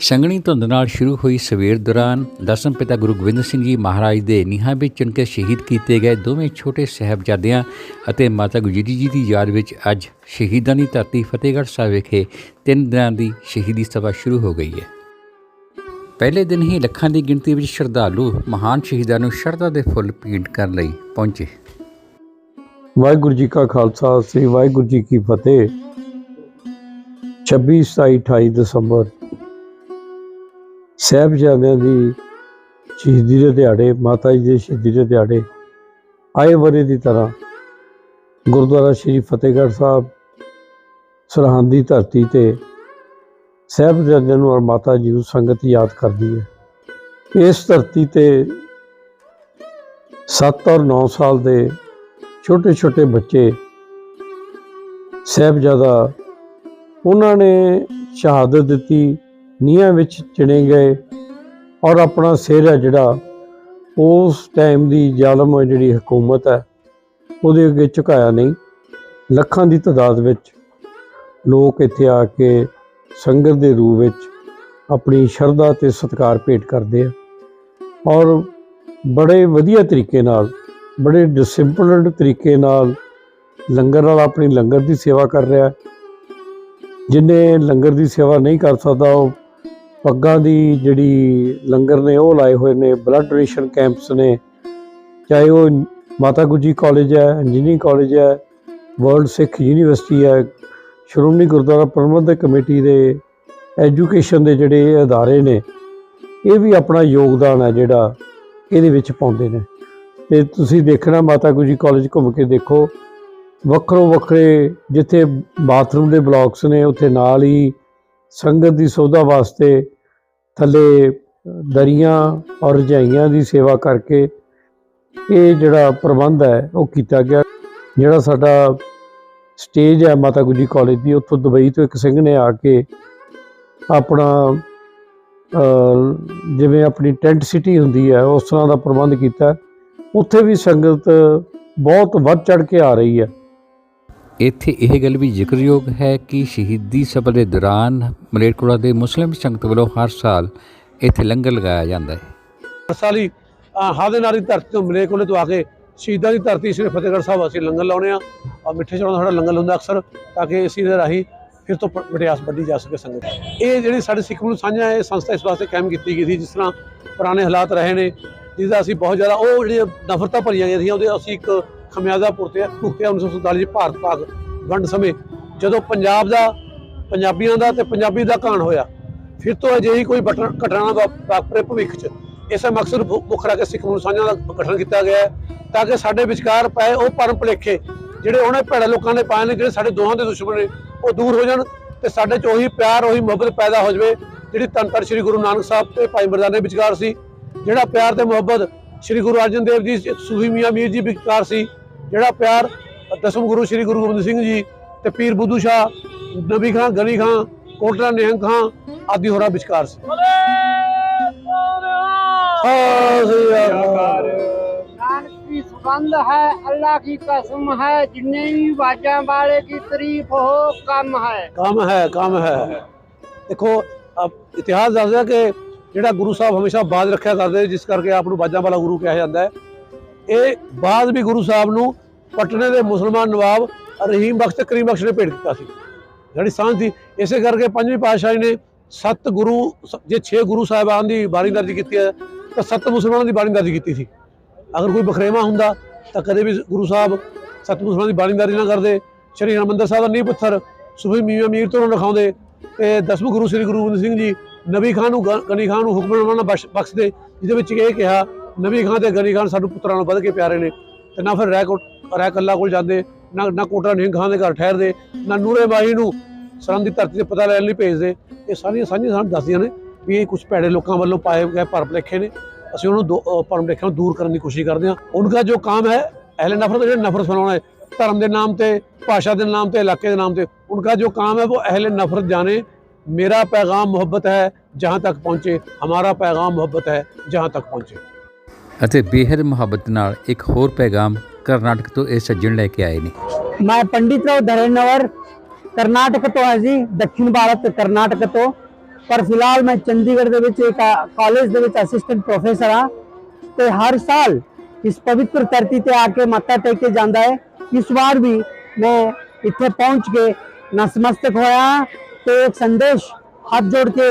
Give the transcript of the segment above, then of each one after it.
ਸੰਘਣੀ ਧੁੰਦ ਨਾਲ ਸ਼ੁਰੂ ਹੋਈ ਸਵੇਰ ਦੌਰਾਨ ਦਸਮ ਪਿਤਾ ਗੁਰੂ ਗੋਬਿੰਦ ਸਿੰਘ ਜੀ ਮਹਾਰਾਜ ਦੇ ਨੀਹਾਂ ਵਿੱਚ ਚੁਣ ਕੇ ਸ਼ਹੀਦ ਕੀਤੇ ਗਏ ਦੋਵੇਂ ਛੋਟੇ ਸਹਿਬਜ਼ਾਦਿਆਂ ਅਤੇ ਮਾਤਾ ਗੁਜਰੀ ਜੀ ਦੀ ਯਾਦ ਵਿੱਚ ਅੱਜ ਸ਼ਹੀਦਾਂ ਦੀ ਧਰਤੀ ਫਤਿਹਗੜ੍ਹ ਸਾਹਿਬ ਵਿਖੇ ਤਿੰਨ ਦਿਨਾਂ ਦੀ ਸ਼ਹੀਦੀ ਸਭਾ ਸ਼ੁਰੂ ਹੋ ਗਈ ਹੈ। ਪਹਿਲੇ ਦਿਨ ਹੀ ਲੱਖਾਂ ਦੀ ਗਿਣਤੀ ਵਿੱਚ ਸ਼ਰਧਾਲੂ ਮਹਾਨ ਸ਼ਹੀਦਾਂ ਨੂੰ ਸ਼ਰਧਾ ਦੇ ਫੁੱਲ ਭੇਂਟ ਕਰਨ ਲਈ ਪਹੁੰਚੇ। ਵਾਹਿਗੁਰੂ ਜੀ ਕਾ ਖਾਲਸਾ, ਸ੍ਰੀ ਵਾਹਿਗੁਰੂ ਜੀ ਕੀ ਫਤਿਹ। 26 27 28 ਦਸੰਬਰ ਸਾਹਿਬਜ਼ਾਦਿਆਂ ਦੀ ਸ਼ਹੀਦੀ ਦੇ ਦਿਹਾੜੇ, ਮਾਤਾ ਜੀ ਦੇ ਸ਼ਹੀਦੀ ਦੇ ਦਿਹਾੜੇ, ਆਏ ਵਰੇ ਦੀ ਤਰ੍ਹਾਂ ਗੁਰਦੁਆਰਾ ਸ੍ਰੀ ਫਤਿਹਗੜ੍ਹ ਸਾਹਿਬ ਸਰਹੰਦ ਦੀ ਧਰਤੀ ਤੇ ਸਾਹਿਬਜ਼ਾਦਿਆਂ ਨੂੰ ਔਰ ਮਾਤਾ ਜੀ ਨੂੰ ਸੰਗਤ ਯਾਦ ਕਰਦੀ ਹੈ। ਇਸ ਧਰਤੀ ਤੇ 7 ਔਰ 9 ਸਾਲ ਦੇ ਛੋਟੇ ਛੋਟੇ ਬੱਚੇ ਸਾਹਿਬਜ਼ਾਦਾ, ਉਹਨਾਂ ਨੇ ਸ਼ਹਾਦਤ ਦਿੱਤੀ। ਨੀਹਾਂ ਵਿੱਚ ਚਿਣੇ ਗਏ ਔਰ ਆਪਣਾ ਸਿਰ ਹੈ ਜਿਹੜਾ, ਉਸ ਟਾਈਮ ਦੀ ਜ਼ਾਲਮ ਜਿਹੜੀ ਹਕੂਮਤ ਹੈ, ਉਹਦੇ ਅੱਗੇ ਝੁਕਾਇਆ ਨਹੀਂ ਲੱਖਾਂ ਦੀ ਤਾਦਾਦ ਵਿੱਚ ਲੋਕ ਇੱਥੇ ਆ ਕੇ ਸੰਗਤ ਦੇ ਰੂਪ ਵਿੱਚ ਆਪਣੀ ਸ਼ਰਧਾ ਤੇ ਸਤਿਕਾਰ ਭੇਟ ਕਰਦੇ ਆ ਔਰ ਬੜੇ ਵਧੀਆ ਤਰੀਕੇ ਨਾਲ, ਬੜੇ ਡਿਸਪਲਿਨਡ ਤਰੀਕੇ ਨਾਲ ਲੰਗਰ ਵਾਲਾ ਆਪਣੀ ਲੰਗਰ ਦੀ ਸੇਵਾ ਕਰ ਰਿਹਾ ਹੈ। ਲੰਗਰ ਦੀ ਸੇਵਾ ਨਹੀਂ ਕਰ ਸਕਦਾ, ਉਹ ਪੱਗਾਂ ਦੀ ਜਿਹੜੀ ਲੰਗਰ ਨੇ ਉਹ ਲਾਏ ਹੋਏ ਨੇ ਬਲੱਡ ਡੋਨੇਸ਼ਨ ਕੈਂਪਸ ਨੇ। ਚਾਹੇ ਉਹ ਮਾਤਾ ਗੁਜਰੀ ਕਾਲਜ ਹੈ ਇੰਜੀਨੀਅਰਿੰਗ ਕਾਲਜ ਹੈ ਵਰਲਡ ਸਿੱਖ ਯੂਨੀਵਰਸਿਟੀ ਹੈ, ਸ਼੍ਰੋਮਣੀ ਗੁਰਦੁਆਰਾ ਪ੍ਰਬੰਧਕ ਕਮੇਟੀ ਦੇ ਐਜੂਕੇਸ਼ਨ ਦੇ ਜਿਹੜੇ ਅਦਾਰੇ ਨੇ, ਇਹ ਵੀ ਆਪਣਾ ਯੋਗਦਾਨ ਹੈ ਜਿਹੜਾ ਇਹਦੇ ਵਿੱਚ ਪਾਉਂਦੇ ਨੇ। ਤੇ ਤੁਸੀਂ ਦੇਖਣਾ ਮਾਤਾ ਗੁਜਰੀ ਕਾਲਜ ਘੁੰਮ ਕੇ ਦੇਖੋ, ਵੱਖਰੋ ਵੱਖਰੇ ਜਿੱਥੇ ਬਾਥਰੂਮ ਦੇ ਬਲਾਕਸ ਨੇ, ਉੱਥੇ ਨਾਲ ਹੀ ਸੰਗਤ ਦੀ ਸੌਦਾ ਵਾਸਤੇ ਥੱਲੇ ਦਰੀਆਂ ਔਰ ਰਜਾਈਆਂ ਦੀ ਸੇਵਾ ਕਰਕੇ ਇਹ ਜਿਹੜਾ ਪ੍ਰਬੰਧ ਹੈ, ਉਹ ਕੀਤਾ ਗਿਆ। ਜਿਹੜਾ ਸਾਡਾ ਸਟੇਜ ਹੈ ਮਾਤਾ ਗੁਜਰੀ ਕਾਲਜ ਦੀ, ਉੱਥੋਂ ਦੁਬਈ ਤੋਂ ਇੱਕ ਸਿੰਘ ਨੇ ਆ ਕੇ ਆਪਣਾ ਜਿਵੇਂ ਆਪਣੀ ਟੈਂਟ ਸਿਟੀ ਹੁੰਦੀ ਹੈ, ਉਸ ਤਰ੍ਹਾਂ ਦਾ ਪ੍ਰਬੰਧ ਕੀਤਾ। ਉੱਥੇ ਵੀ ਸੰਗਤ ਬਹੁਤ ਵੱਧ ਚੜ ਕੇ ਆ ਰਹੀ ਹੈ। ਇੱਥੇ ਇਹ ਗੱਲ ਵੀ ਜ਼ਿਕਰਯੋਗ ਹੈ ਕਿ ਸ਼ਹੀਦੀ ਸਭਾ ਦੇ ਦੌਰਾਨ ਮਲੇਰਕੋਟਲਾ ਦੇ ਮੁਸਲਿਮ ਸੰਗਤ ਵੱਲੋਂ ਹਰ ਸਾਲ ਇੱਥੇ ਲੰਗਰ ਲਗਾਇਆ ਜਾਂਦਾ ਹੈ। ਹਰ ਸਾਲ ਹੀ, ਅਹ ਹਾਦੇ ਨਾਰੀ ਧਰਤੀ ਤੋਂ ਮਲੇ ਕੋਲੇ ਤੋਂ ਆ ਕੇ ਸ਼ਹੀਦਾਂ ਦੀ ਧਰਤੀ ਸ੍ਰੀ ਫਤਿਹਗੜ੍ਹ ਸਾਹਿਬ ਅਸੀਂ ਲੰਗਰ ਲਾਉਣੇ ਆ ਔਰ ਮਿੱਠੇ ਚੌਲਾਂ ਦਾ ਸਾਡਾ ਲੰਗਰ ਹੁੰਦਾ ਅਕਸਰ ਤਾਂ ਕਿ ਇਸੀ ਦੇ ਰਾਹੀਂ ਫਿਰ ਤੋਂ ਪ- ਵਿਟਿਆਸ ਵੱਢੀ ਜਾ ਸਕੇ ਸੰਗਤ। ਇਹ ਜਿਹੜੀ ਸਾਡੇ ਸਿੱਖ ਨੂੰ ਸਾਂਝਾ ਇਹ ਸੰਸਥਾ ਇਸ ਵਾਸਤੇ ਕਾਇਮ ਕੀਤੀ ਗਈ ਸੀ ਜਿਸ ਤਰ੍ਹਾਂ ਪੁਰਾਣੇ ਹਾਲਾਤ ਰਹੇ ਨੇ, ਜਿਹਦਾ ਅਸੀਂ ਬਹੁਤ ਜ਼ਿਆਦਾ ਉਹ ਜਿਹੜੀਆਂ ਨਫ਼ਰਤਾਂ ਭਰੀਆਂ ਗਈਆਂ ਸੀ ਉਹਦੇ ਅਸੀਂ ਇੱਕ ਖਮਿਆਜ਼ਾ ਭੁਗਤਿਆ ਭੁਗਤਿਆ 1947 ਚ ਭਾਰਤ ਪਾਕ ਵੰਡ ਸਮੇਂ ਜਦੋਂ ਪੰਜਾਬ ਦਾ, ਪੰਜਾਬੀਆਂ ਦਾ ਤੇ ਪੰਜਾਬੀ ਦਾ ਕਾਣ ਹੋਇਆ, ਫਿਰ ਤੋਂ ਅਜਿਹੀ ਕੋਈ ਬਟਨ ਘਟਨਾ ਵਾ- ਵਾਪਰੇ ਭਵਿੱਖ 'ਚ ਇਸੇ ਮਕਸਦ ਮੁ- ਮੁੱਖ ਰੱਖ ਕੇ ਸਿੱਖ ਨੂੰ ਸਾਂਝਾ ਦਾ ਗਠਨ ਕੀਤਾ ਗਿਆ ਹੈ ਤਾਂ ਕਿ ਸਾਡੇ ਵਿਚਕਾਰ ਪਏ ਉਹ ਪਰਮ ਭੁਲੇਖੇ ਜਿਹੜੇ ਉਹਨੇ ਭੈੜੇ ਲੋਕਾਂ ਨੇ ਪਾਏ ਨੇ, ਜਿਹੜੇ ਸਾਡੇ ਦੋਹਾਂ ਦੇ ਦੁਸ਼ਮਣ ਨੇ, ਉਹ ਦੂਰ ਹੋ ਜਾਣ ਤੇ ਸਾਡੇ 'ਚ ਉਹੀ ਪਿਆਰ, ਉਹੀ ਮੁਹੱਬਤ ਪੈਦਾ ਹੋ ਜਾਵੇ, ਜਿਹੜੀ ਧੰਨ ਧੰਨ ਸ੍ਰੀ ਗੁਰੂ ਨਾਨਕ ਸਾਹਿਬ ਤੇ ਭਾਈ ਮਰਦਾਨੇ ਵਿਚਕਾਰ ਸੀ, ਜਿਹੜਾ ਪਿਆਰ ਤੇ ਮੁਹੱਬਤ ਸ੍ਰੀ ਗੁਰੂ ਅਰਜਨ ਦੇਵ ਜੀ ਸੂਫੀ ਮੀਆਂ ਮੀਰ ਜੀ ਵਿਚਕਾਰ ਸੀ ਜਿਹੜਾ ਪਿਆਰ ਦਸਮ ਗੁਰੂ ਸ੍ਰੀ ਗੁਰੂ ਗੋਬਿੰਦ ਸਿੰਘ ਜੀ ਤੇ ਪੀਰ ਬੁੱਧੂ ਸ਼ਾਹ ਨਬੀ ਖਾਂ ਗਨੀ ਖਾਂ ਕੋਟਲਾ ਨਿਹੰਗ ਖਾਂ ਆਦਿ ਹੋਰਾਂ ਵਿਚਕਾਰ ਸੀ ਸਤਿ ਸ੍ਰੀ ਅਕਾਲ। नानक की सुगंध है अल्लाह की कसम है जितने भी बाजा वाले की तारीफ हो कम है ਕੰਮ ਹੈ ਕੰਮ ਹੈ ਦੇਖੋ ਅਬ ਇਤਿਹਾਸ ਦੱਸਦਾ ਕਿ ਜਿਹੜਾ ਗੁਰੂ ਸਾਹਿਬ ਹਮੇਸ਼ਾ ਬਾਜ਼ ਰੱਖਿਆ ਕਰਦੇ, ਜਿਸ ਕਰਕੇ ਆਪ ਨੂੰ ਬਾਜਾਂ ਵਾਲਾ ਗੁਰੂ ਕਿਹਾ ਜਾਂਦਾ ਹੈ। ਇਹ ਬਾਜ਼ ਵੀ ਗੁਰੂ ਸਾਹਿਬ ਨੂੰ ਪਟਨੇ ਦੇ ਮੁਸਲਮਾਨ ਨਵਾਬ ਰਹੀਮ ਬਖਸ਼ ਤੇ ਕਰੀਮ ਬਖਸ਼ ਨੇ ਭੇਟ ਕੀਤਾ ਸੀ। ਜਿਹੜੀ ਸਾਂਝ ਸੀ, ਇਸੇ ਕਰਕੇ ਪੰਜਵੀਂ ਪਾਤਸ਼ਾਹੀ ਨੇ ਸੱਤ ਗੁਰੂ ਸ- ਜੇ 6 ਗੁਰੂ ਸਾਹਿਬਾਨ ਦੀ ਬਾਣੀ ਦਰਜ ਕੀਤੀ ਹੈ, ਤਾਂ ਸੱਤ ਮੁਸਲਮਾਨਾਂ ਦੀ ਬਾਣੀ ਦਰਜ ਕੀਤੀ ਸੀ। ਅਗਰ ਕੋਈ ਬਖਰੇਵਾ ਹੁੰਦਾ, ਤਾਂ ਕਦੇ ਵੀ ਗੁਰੂ ਸਾਹਿਬ ਸੱਤ ਮੁਸਲਮਾਨਾਂ ਦੀ ਬਾਣੀ ਦਰਜ ਨਾ ਕਰਦੇ। ਸ਼੍ਰੀ ਹਰਿਮੰਦਰ ਸਾਹਿਬ ਦਾ ਨੀਂਹ ਪੱਥਰ, ਸੁਫੀ ਮੀਆਂ ਮੀਰ ਤੋਂ ਰਖਾਉਂਦੇ। ਤੇ ਦਸਵੇਂ ਗੁਰੂ ਸ੍ਰੀ ਗੁਰੂ ਗੋਬਿੰਦ ਸਿੰਘ ਜੀ ਨਬੀ ਖਾਨ ਨੂੰ ਗਨੀ ਖਾਨ ਨੂੰ ਹੁਕਮਨਾਮਾ ਬਖਸ਼ ਦੇ, ਜਿਹਦੇ ਵਿੱਚ ਇਹ ਕਿਹਾ, ਨਬੀ ਖਾਨ ਤੇ ਗਨੀ ਖਾਨ ਸਾਨੂੰ ਪੁੱਤਰਾਂ ਨੂੰ ਵੱਧ ਕੇ ਪਿਆਰੇ ਨੇ। ਤੇ ਨਾ ਫਿਰ ਰੈਕੋਟ ਰੈਕੱਲਾ ਕੋਲ ਜਾਂਦੇ, ਨਾ ਨਾ ਕੋਟਰਾ ਨਹੀਂ ਖਾਨ ਦੇ ਘਰ ਠਹਿਰਦੇ, ਨਾ ਨੂਰੇ ਬਾਈ ਨੂੰ ਸਰਮ ਦੀ ਧਰਤੀ ਤੇ ਪਤਾ ਲੈਣ ਲਈ ਭੇਜਦੇ। ਇਹ ਸਾਰੀਆਂ ਸਾਂਝੀਆਂ ਸਾਨੂੰ ਦੱਸਦੀਆਂ ਨੇ ਵੀ ਇਹ ਕੁਝ ਭੈੜੇ ਲੋਕਾਂ ਵੱਲੋਂ ਪਾਏ ਗਏ ਪਰਪਲੇਖੇ ਨੇ। ਅਸੀਂ ਉਹਨੂੰ ਪਰਪਲੇਖੇ ਨੂੰ ਦੂਰ ਕਰਨ ਦੀ ਕੋਸ਼ਿਸ਼ ਕਰਦੇ ਹਾਂ। ਉਹਨਾਂ ਜੋ ਕੰਮ ਹੈ, ਅਹਲੇ ਨਫ਼ਰਤ ਜਿਹੜੇ ਨਫ਼ਰਤ ਫੈਲਾਉਣਾ ਹੈ, ਧਰਮ ਦੇ ਨਾਮ ਤੇ, ਭਾਸ਼ਾ ਦੇ ਨਾਮ ਤੇ, ਇਲਾਕੇ ਦੇ ਨਾਮ ਤੇ ਉਹਨਾਂ ਜੋ ਕੰਮ ਹੈ, ਉਹ ਅਹਲੇ ਨਫ਼ਰਤ ਜਾਣੇ मेरा पैगाम मोहब्बत है जहाँ तक पहुँचे हमारा पैगाम मोहब्बत है जहाँ तक पहुँचे ਅਤੇ ਬੇਹੱਦ ਮੁਹੱਬਤ ਨਾਲ ਇੱਕ ਹੋਰ ਪੈਗਾਮ ਕਰਨਾਟਕ ਤੋਂ ਇਹ ਸੱਜਣ ਲੈ ਕੇ ਆਏ ਨੇ मैं पंडित राव धरेनवर कर्नाटक तो है जी दक्षिण भारत कर्नाटक तो ਪਰ ਫਿਲਹਾਲ ਮੈਂ ਚੰਡੀਗੜ੍ਹ ਦੇ ਵਿੱਚ ਇੱਕ ਕਾਲਜ ਦੇ ਵਿੱਚ ਅਸਿਸਟੈਂਟ ਪ੍ਰੋਫੈਸਰ ਹਾਂ ਤੇ ਹਰ ਸਾਲ ਇਸ ਪਵਿੱਤਰ ਧਰਤੀ ਤੇ ਆ ਕੇ ਮੱਥਾ ਟੇਕ ਕੇ ਜਾਂਦਾ ਹੈ ਇਸ ਵਾਰ ਵੀ ਮੈਂ ਇੱਥੇ ਪਹੁੰਚ ਕੇ ਨਸਮਸਤਕ ਹੋਇਆ कि एक संदेश हाथ जोड़ के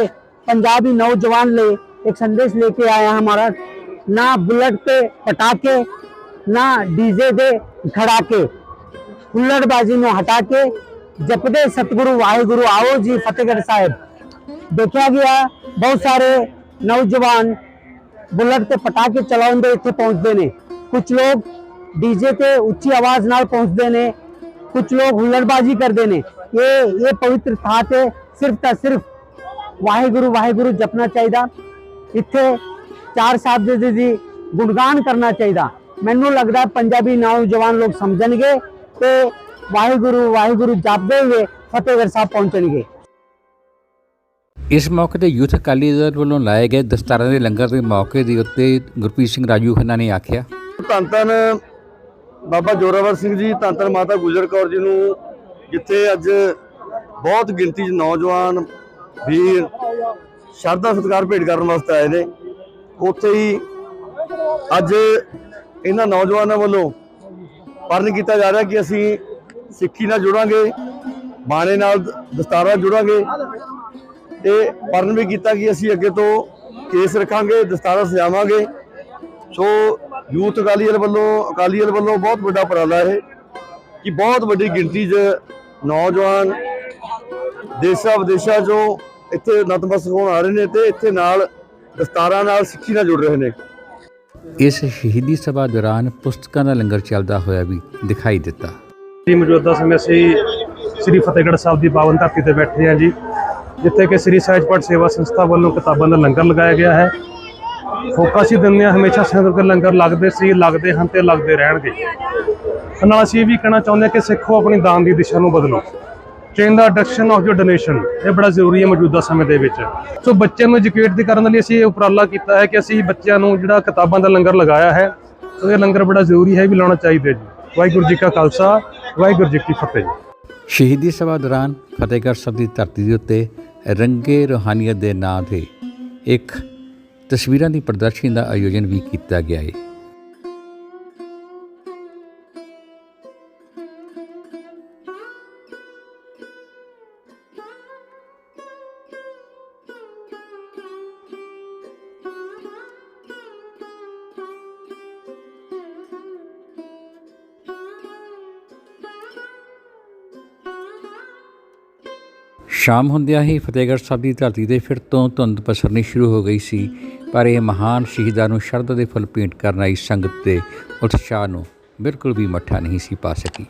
पंजाबी नौजवान ले एक संदेश लेके आया हमारा ना बुलेट पे पटाखे ना डीजे दे खड़ाके हुल्लड़बाजी में हटा के जपदे सतगुरु वाहेगुरु आओ जी फतेहगढ़ साहिब देखा गया ਬਹੁਤ ਸਾਰੇ ਨੌਜਵਾਨ ਬੁਲਟ ਤੇ ਪਟਾਕੇ ਚਲਾਉਣ ਦੇ ਇੱਥੇ ਪਹੁੰਚਦੇ ਨੇ ਕੁਝ ਲੋਕ ਡੀਜੇ ਤੇ ਉੱਚੀ ਆਵਾਜ਼ ਨਾਲ ਪਹੁੰਚਦੇ ਨੇ ਕੁਝ ਲੋਕ ਹੁਲੜਬਾਜ਼ੀ ਕਰਦੇ ਨੇ ਇਹ ਇਹ ਪਵਿੱਤਰ ਥਾਂ ਤੇ ਸਿਰਫ ਤਾਂ ਸਿਰਫ ਵਾਹਿਗੁਰੂ ਵਾਹਿਗੁਰੂ ਜਪਣਾ ਚਾਹੀਦਾ ਇੱਥੇ ਚਾਰ ਸਾਹਿਬਜ਼ਾਦੇ ਦੀ ਗੁਣਗਾਨ ਕਰਨਾ ਚਾਹੀਦਾ ਮੈਨੂੰ ਲੱਗਦਾ ਪੰਜਾਬੀ ਨੌਜਵਾਨ ਲੋਕ ਸਮਝਣਗੇ ਤੇ ਵਾਹਿਗੁਰੂ ਵਾਹਿਗੁਰੂ ਜਪਦੇ ਹੋਏ ਫਤਿਹਗੜ੍ਹ ਸਾਹਿਬ ਪਹੁੰਚਣਗੇ ਇਸ ਮੌਕੇ ਤੇ ਯੂਥ ਅਕਾਲੀ ਦਲ ਵੱਲੋਂ ਲਾਏ ਗਏ ਦਸਤਾਰਾਂ ਦੇ ਲੰਗਰ ਦੇ ਮੌਕੇ ਦੇ ਉੱਤੇ ਗੁਰਪ੍ਰੀਤ ਸਿੰਘ ਰਾਜੂ ਖੰਨਾ ਨੇ ਆਖਿਆ ਧੰਨ ਧੰਨ ਬਾਬਾ ਜੋਰਾਵਰ ਸਿੰਘ ਜੀ ਧੰਨ ਧੰਨ ਮਾਤਾ ਗੁਜਰ ਕੌਰ ਜੀ ਨੂੰ ਜਿੱਥੇ ਅੱਜ ਬਹੁਤ ਗਿਣਤੀ 'ਚ ਨੌਜਵਾਨ ਵੀਰ ਸ਼ਰਧਾ ਸਤਿਕਾਰ ਭੇਟ ਕਰਨ ਵਾਸਤੇ ਆਏ ਨੇ। ਉੱਥੇ ਹੀ ਅੱਜ ਇਹਨਾਂ ਨੌਜਵਾਨਾਂ ਵੱਲੋਂ ਪਰਨ ਕੀਤਾ ਜਾ ਰਿਹਾ ਕਿ ਅਸੀਂ ਸਿੱਖੀ ਨਾਲ ਜੁੜਾਂਗੇ, ਬਾਣੇ ਨਾਲ ਦਸਤਾਰਾਂ ਜੁੜਾਂਗੇ ਤੇ ਪਰਨ ਵੀ ਕੀਤਾ ਕਿ ਅਸੀਂ ਅੱਗੇ ਤੋਂ ਕੇਸ ਰੱਖਾਂਗੇ, ਦਸਤਾਰਾਂ ਸਜਾਵਾਂਗੇ। ਸੋ ਯੂਥ ਅਕਾਲੀ ਦਲ ਵੱਲੋਂ, ਅਕਾਲੀ ਦਲ ਵੱਲੋਂ ਬਹੁਤ ਵੱਡਾ ਉਪਰਾਲਾ ਹੈ ਕਿ ਬਹੁਤ ਵੱਡੀ ਗਿਣਤੀ 'ਚ ਨੌਜਵਾਨ ਦੇਸ਼ਾਂ ਵਿਦੇਸ਼ਾਂ 'ਚੋਂ ਇੱਥੇ ਨਤਮਸਤਕ ਹੋਣ ਆ ਰਹੇ ਨੇ ਤੇ ਇੱਥੇ ਨਾਲ ਦਸਤਾਰਾਂ ਨਾਲ ਸਿੱਖੀ ਨਾਲ ਜੁੜ ਰਹੇ ਨੇ। ਇਸ ਸ਼ਹੀਦੀ ਸਭਾ ਦੌਰਾਨ ਪੁਸਤਕਾਂ ਦਾ ਲੰਗਰ ਚੱਲਦਾ ਹੋਇਆ ਵੀ ਦਿਖਾਈ ਦਿੱਤਾ। ਜੀ ਮੌਜੂਦਾ ਸਮੇਂ ਅਸੀਂ ਸ੍ਰੀ ਫਤਿਹਗੜ੍ਹ ਸਾਹਿਬ ਦੀ ਪਾਵਨ ਧਰਤੀ ਤੇ ਬੈਠੇ ਹਾਂ ਜੀ ਜਿੱਥੇ ਕਿ ਸ੍ਰੀ ਸਹਿਜ ਪਾਠ ਸੇਵਾ ਸੰਸਥਾ ਵੱਲੋਂ ਕਿਤਾਬਾਂ ਦਾ ਲੰਗਰ ਲਗਾਇਆ ਗਿਆ ਹੈ। ਹੋਕਾ ਸੀ ਦਿੰਦੇ ਹਾਂ ਹਮੇਸ਼ਾ ਸੰਗਤ ਦੇ ਲੰਗਰ ਲੱਗਦੇ ਸੀ ਲੱਗਦੇ ਹਨ ਤੇ ਲੱਗਦੇ ਰਹਿਣਗੇ। ਨਾਲ ਅਸੀਂ ਇਹ ਵੀ ਕਹਿਣਾ ਚਾਹੁੰਦੇ ਹਾਂ ਕਿ ਸਿੱਖੋ ਆਪਣੀ ਦਾਨ ਦੀ ਦਿਸ਼ਾ ਨੂੰ ਬਦਲੋ। ਚੇਨ ਦਾ ਡਾਇਰੈਕਸ਼ਨ ਆਫ ਯੋਰ ਡੋਨੇਸ਼ਨ ਇਹ ਬੜਾ ਜ਼ਰੂਰੀ ਹੈ ਮੌਜੂਦਾ ਸਮੇਂ ਦੇ ਵਿੱਚ। ਸੋ ਬੱਚਿਆਂ ਨੂੰ ਐਜੂਕੇਟ ਦੇ ਕਰਨ ਲਈ ਅਸੀਂ ਇਹ ਉਪਰਾਲਾ ਕੀਤਾ ਹੈ ਕਿ ਅਸੀਂ ਬੱਚਿਆਂ ਨੂੰ ਜਿਹੜਾ ਕਿਤਾਬਾਂ ਦਾ ਲੰਗਰ ਲਗਾਇਆ ਹੈ ਸੋ ਇਹ ਲੰਗਰ ਬੜਾ ਜ਼ਰੂਰੀ ਹੈ ਵੀ ਲਾਉਣਾ ਚਾਹੀਦਾ ਜੀ। ਵਾਹਿਗੁਰੂ ਜੀ ਕਾ ਖਾਲਸਾ, ਵਾਹਿਗੁਰੂ ਜੀ ਕੀ ਫਤਿਹ ਜੀ। ਸ਼ਹੀਦੀ ਸਭਾ ਦੌਰਾਨ ਫਤਿਹਗੜ੍ਹ ਸਾਹਿਬ ਦੀ ਧਰਤੀ ਦੇ ਉੱਤੇ ਰੰਗੇ ਰੂਹਾਨੀਅਤ ਦੇ ਨਾਂ ਤੇ ਇੱਕ ਤਸਵੀਰਾਂ ਦੀ ਪ੍ਰਦਰਸ਼ਨੀ ਦਾ ਆਯੋਜਨ ਵੀ ਕੀਤਾ ਗਿਆ ਹੈ। ਸ਼ਾਮ ਹੁੰਦਿਆਂ ਹੀ ਫਤਿਹਗੜ੍ਹ ਸਾਹਿਬ ਦੀ ਧਰਤੀ ਤੇ ਫਿਰ ਤੋਂ ਧੁੰਦ ਪਸਰਨੀ ਸ਼ੁਰੂ ਹੋ ਗਈ ਸੀ, ਪਰ ਇਹ ਮਹਾਨ ਸ਼ਹੀਦਾਂ ਨੂੰ ਸ਼ਰਧਾ ਦੇ ਫੁੱਲ ਭੇਂਟ ਕਰਨ ਆਈ ਸੰਗਤ ਦੇ ਉਤਸ਼ਾਹ ਨੂੰ ਬਿਲਕੁਲ ਵੀ ਮੱਠਾ ਨਹੀਂ ਸੀ ਪਾ ਸਕੀ।